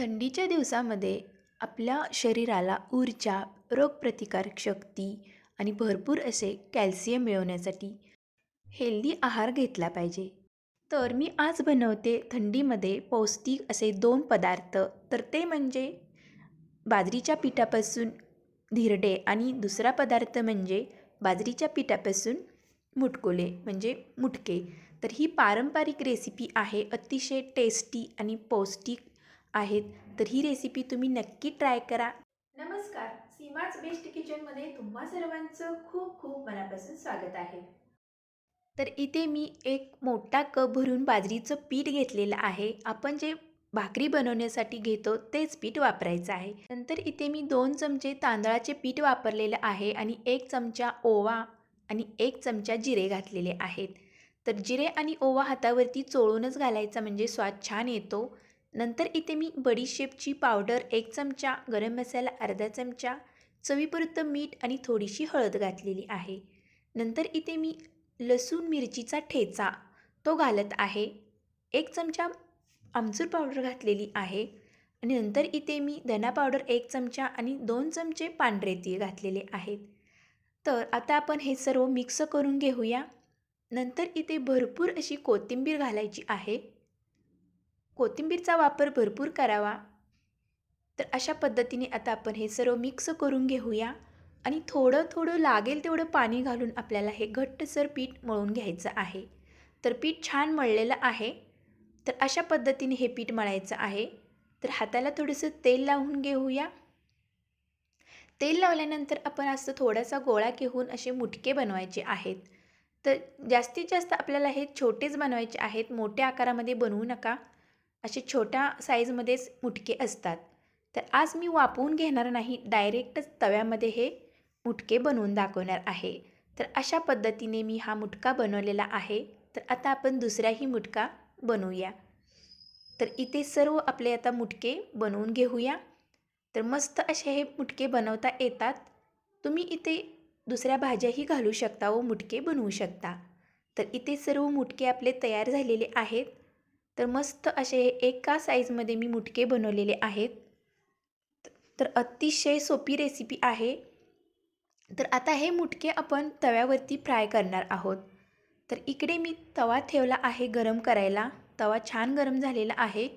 थंडीच्या दिवसामध्ये आपल्या शरीराला ऊर्जा रोगप्रतिकारक शक्ती आणि भरपूर असे कॅल्शियम मिळवण्यासाठी हेल्दी आहार घेतला पाहिजे. तर मी आज बनवते थंडीमध्ये पौष्टिक असे दोन पदार्थ. तर ते म्हणजे बाजरीच्या पिठापासून धिरडे आणि दुसरा पदार्थ म्हणजे बाजरीच्या पिठापासून मुटकुले म्हणजे मुटके. तर ही पारंपरिक रेसिपी आहे अतिशय टेस्टी आणि पौष्टिक आहेत तर ही रेसिपी तुम्ही नक्की ट्राय करा. नमस्कार सीमाच बेस्ट किचनमध्ये तुम्हा सर्वांचं खूप खूप मनापासून स्वागत आहे. तर इथे मी एक मोठा कप भरून बाजरीचं पीठ घेतलेलं आहे. आपण जे भाकरी बनवण्यासाठी घेतो तेच पीठ वापरायचं आहे. नंतर इथे मी दोन चमचे तांदळाचे पीठ वापरलेलं आहे आणि एक चमचा ओवा आणि एक चमचा जिरे घातलेले आहेत. तर जिरे आणि ओवा हातावरती चोळूनच घालायचा म्हणजे स्वाद छान येतो. नंतर इथे मी बडीशेपची पावडर एक चमचा गरम मसाला अर्धा चमचा चवीपुरतं मीठ आणि थोडीशी हळद घातलेली आहे. नंतर इथे मी लसूण मिरचीचा ठेचा तो घालत आहे. एक चमचा आमचूर पावडर घातलेली आहे. आणि नंतर इथे मी धना पावडर एक चमचा आणि दोन चमचे पांढरे तीळ घातलेले आहेत. तर आता आपण हे सर्व मिक्स करून घेऊया. नंतर इथे भरपूर अशी कोथिंबीर घालायची आहे. कोथिंबीरचा वापर भरपूर करावा. तर अशा पद्धतीने आता आपण हे सर्व मिक्स करून घेऊया आणि थोडं थोडं लागेल तेवढं पाणी घालून आपल्याला हे घट्टसर पीठ मळून घ्यायचं आहे. तर पीठ छान मळलेलं आहे. तर अशा पद्धतीने हे पीठ मळायचं आहे. तर हाताला थोडंसं तेल लावून घेऊया. तेल लावल्यानंतर आपण असं थोडासा गोळा घेऊन असे मुटके बनवायचे आहेत. तर जास्तीत जास्त आपल्याला हे छोटेच बनवायचे आहेत. मोठ्या आकारामध्ये बनवू नका. असे छोट्या साईजमध्येच मुटके असतात. तर आज मी वापवून घेणार नाही डायरेक्टच तव्यामध्ये हे मुटके बनवून दाखवणार आहे. तर अशा पद्धतीने मी हा मुटका बनवलेला आहे. तर आता आपण दुसराही मुटका बनवूया. तर इथे सर्व आपले आता मुटके बनवून घेऊया. तर मस्त असे हे मुटके बनवता येतात. तुम्ही इथे दुसऱ्या भाज्याही घालू शकता व मुटके बनवू शकता. तर इथे सर्व मुटके आपले तयार झालेले आहेत. तर मस्त असे हे एका साईजमध्ये मी मुटके बनवलेले आहेत. तर अतिशय सोपी रेसिपी आहे. तर आता हे मुटके आपण तव्यावरती फ्राय करणार आहोत. तर इकडे मी तवा ठेवला आहे गरम करायला. तवा छान गरम झालेला आहे.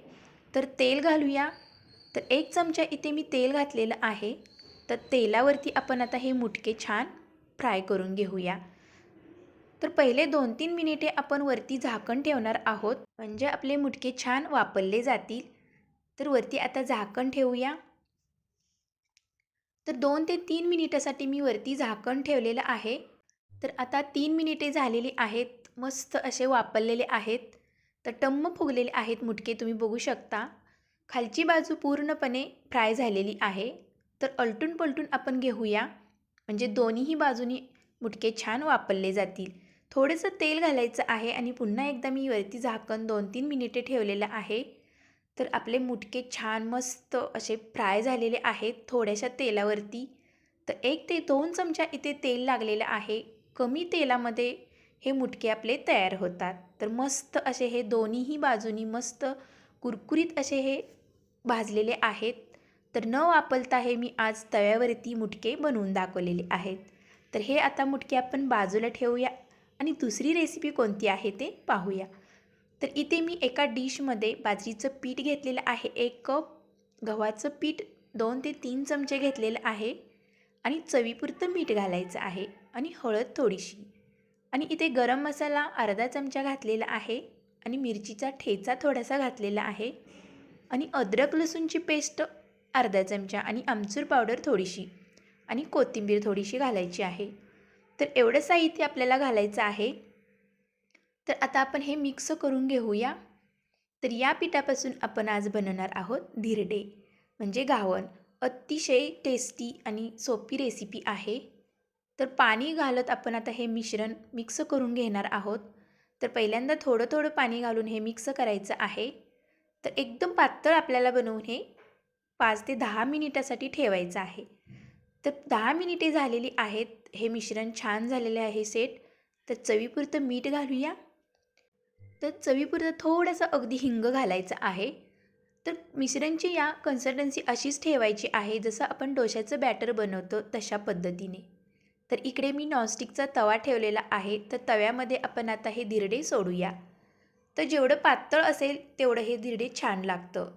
तर तेल घालूया. तर एक चमचा इथे मी तेल घातलेलं आहे. तर तेलावरती आपण आता हे मुटके छान फ्राय करून घेऊया. तर पहिले दोन तीन मिनिटे आपण वरती झाकण ठेवणार आहोत. म्हणजे आपले मुटके छान वापरले जातील. तर वरती आता झाकण ठेवूया. तर दोन ते तीन मिनिटासाठी मी वरती झाकण ठेवलेलं आहे. तर आता तीन मिनिटे झालेली आहेत. मस्त असे वापरलेले आहेत. तर टम्म फुगलेले आहेत मुटके तुम्ही बघू शकता. खालची बाजू पूर्णपणे फ्राय झालेली आहे. तर अलटून पलटून आपण घेऊया. म्हणजे दोन्हीही बाजूनी मुटके छान वापरले जातील. थोडंसं तेल घालायचं आहे आणि पुन्हा एकदा मी वरती झाकण दोन तीन मिनिटे ठेवलेलं आहे. तर आपले मुटके छान मस्त असे फ्राय झालेले आहेत थोड्याशा तेलावरती. तर एक ते दोन चमचा इथे तेल लागलेलं आहे. कमी तेलामध्ये हे मुटके आपले तयार होतात. तर मस्त असे हे दोन्हीही बाजूनी मस्त कुरकुरीत असे हे भाजलेले आहेत. तर न वापरता हे मी आज तव्यावरती मुटके बनवून दाखवलेले आहेत. तर हे आता मुटके आपण बाजूला ठेवूया. आणि दुसरी रेसिपी कोणती आहे ते पाहूया. तर इथे मी एका डिशमध्ये बाजरीचं पीठ घेतलेलं आहे. एक कप गव्हाचं पीठ दोन ते तीन चमचे घेतलेलं आहे. आणि चवीपुरतं मीठ घालायचं आहे आणि हळद थोडीशी. आणि इथे गरम मसाला अर्धा चमचा घातलेला आहे आणि मिरचीचा ठेचा थोडासा घातलेला आहे. आणि अद्रक लसूणची पेस्ट अर्धा चमचा आणि आमचूर पावडर थोडीशी आणि कोथिंबीर थोडीशी घालायची आहे. तर एवढं साहित्य आपल्याला घालायचं आहे. तर आता आपण हे मिक्स करून घेऊया. तर या पिठापासून आपण आज बनवणार आहोत धिरडे म्हणजे गावण अतिशय टेस्टी आणि सोपी रेसिपी आहे. तर पाणी घालत आपण आता हे मिश्रण मिक्स करून घेणार आहोत. तर पहिल्यांदा थोडं थोडं पाणी घालून हे मिक्स करायचं आहे. तर एकदम पातळ आपल्याला बनवून हे पाच ते दहा मिनिटासाठी ठेवायचं आहे. तर दहा मिनिटे झालेली आहेत. हे मिश्रण छान झालेले आहे सेट. तर चवीपुरतं मीठ घालूया. तर चवीपुरतं थोडंसं अगदी हिंग घालायचं आहे. तर मिश्रणची या कन्सिस्टन्सी अशीच ठेवायची आहे जसं आपण डोशाचं बॅटर बनवतो तशा पद्धतीने. तर इकडे मी नॉनस्टिकचा तवा ठेवलेला आहे तर तव्यामध्ये आपण आता हे धिरडे सोडूया. तर जेवढं पातळ असेल तेवढं हे धिरडे छान लागतं.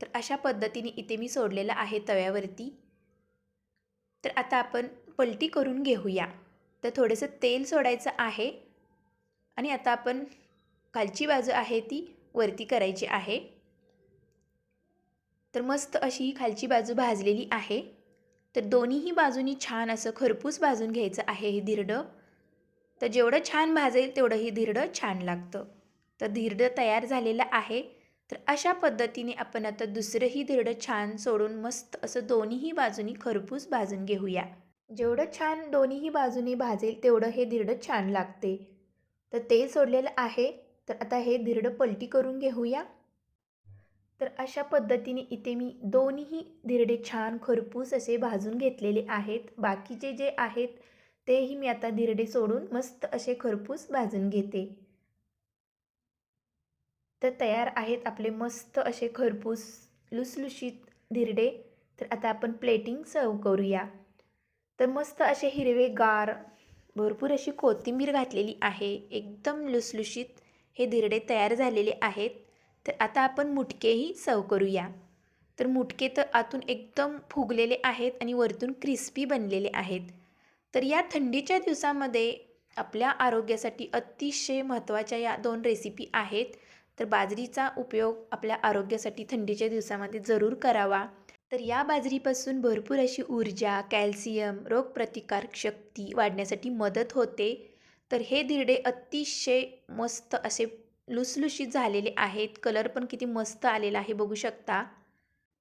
तर अशा पद्धतीने इथे मी सोडलेलं आहे तव्यावरती. तर आता आपण पलटी करून घेऊया. तर थोडंसं तेल सोडायचं आहे. आणि आता आपण खालची बाजू आहे ती वरती करायची आहे. तर मस्त अशी ही खालची बाजू भाजलेली आहे. तर दोन्हीही बाजूनी छान असं खरपूस भाजून घ्यायचं आहे हे धिरडं. तर जेवढं छान भाजेल तेवढं हे धिरडं छान लागतं. तर धिरडं तयार झालेलं आहे. तर अशा पद्धतीने आपण आता दुसरंही धिरडं छान सोडून मस्त असं दोन्हीही बाजूनी खरपूस भाजून घेऊया. जेवढं छान दोन्हीही बाजूनी भाजेल तेवढं हे धिरडं छान लागते. तर तेल सोडलेलं आहे. तर आता हे धिरडं पलटी करून घेऊया. तर अशा पद्धतीने इथे मी दोन्हीही धिरडे छान खरपूस असे भाजून घेतलेले आहेत. बाकीचे जे आहेत तेही मी आता धिरडे सोडून मस्त असे खरपूस भाजून घेते. तर तयार आहेत आपले मस्त असे खरपूस लुसलुशीत धिरडे. तर आता आपण प्लेटिंग सर्व करूया. तर मस्त असे हिरवेगार भरपूर अशी कोथिंबीर घातलेली आहे. एकदम लुसलुशीत हे धिरडे तयार झालेले आहेत. तर आता आपण मुटकेही सर्व करूया. तर मुटके तर आतून एकदम फुगलेले आहेत आणि वरतून क्रिस्पी बनलेले आहेत. तर या थंडीच्या दिवसामध्ये आपल्या आरोग्यासाठी अतिशय महत्त्वाच्या या दोन रेसिपी आहेत. तर बाजरीचा उपयोग आपल्या आरोग्यासाठी थंडीच्या दिवसामध्ये जरूर करावा. तर या बाजरीपासून भरपूर अशी ऊर्जा कॅल्शियम रोगप्रतिकारक शक्ती वाढण्यासाठी मदत होते. तर हे धिरडे अतिशय मस्त असे लुसलुशीत झालेले आहेत. कलर पण किती मस्त आलेला आहे बघू शकता.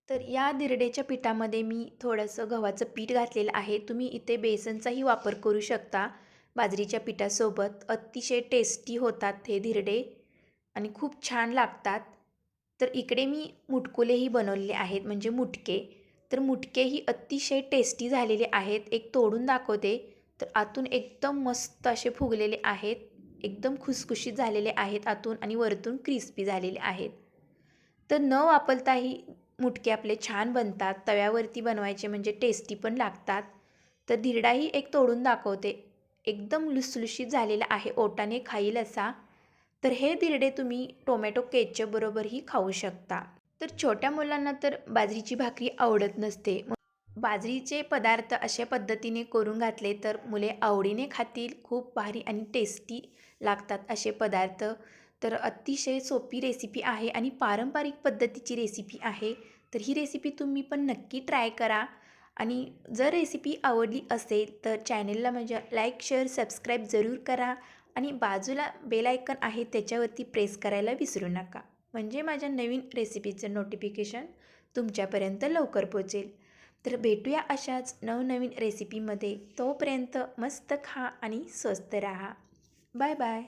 तर या धिरड्याच्या पिठामध्ये मी थोडंसं गव्हाचं पीठ घातलेलं आहे. तुम्ही इथे बेसनचाही वापर करू शकता बाजरीच्या पिठासोबत. अतिशय टेस्टी होतात हे धिरडे आणि खूप छान लागतात. तर इकडे मी मुटकुलेही बनवलेले आहेत म्हणजे मुटके. तर मुटकेही अतिशय टेस्टी झालेले आहेत. एक तोडून दाखवते. तर आतून एकदम मस्त असे फुगलेले आहेत. एकदम खुसखुशीत झालेले आहेत आतून आणि वरतून क्रिस्पी झालेले आहेत. तर न वापरताही मुटके आपले छान बनतात. तव्यावरती बनवायचे म्हणजे टेस्टी पण लागतात. तर धिरडाही एक तोडून दाखवते. एकदम लुसलुशीत झालेला आहे. ओटाने खाईल असा. तर हे धिरडे तुम्ही टोमॅटो केचपबरोबरही खाऊ शकता. तर छोट्या मुलांना तर बाजरीची भाकरी आवडत नसते. बाजरीचे पदार्थ अशा पद्धतीने करून घातले तर मुले आवडीने खातील खूप भारी आणि टेस्टी लागतात असे पदार्थ. तर अतिशय सोपी रेसिपी आहे आणि पारंपरिक पद्धतीची रेसिपी आहे. तर ही रेसिपी तुम्ही पण नक्की ट्राय करा. आणि जर रेसिपी आवडली असेल तर चॅनलला म्हणजे लाईक शेअर सबस्क्राईब जरूर करा. आणि बाजूला बेलायकन आहे त्याच्यावरती प्रेस करायला विसरू नका. म्हणजे माझ्या नवीन रेसिपीचं नोटिफिकेशन तुमच्यापर्यंत लवकर पोचेल. तर भेटूया अशाच नवनवीन रेसिपीमध्ये तोपर्यंत मस्त खा आणि स्वस्त राहा. Bye bye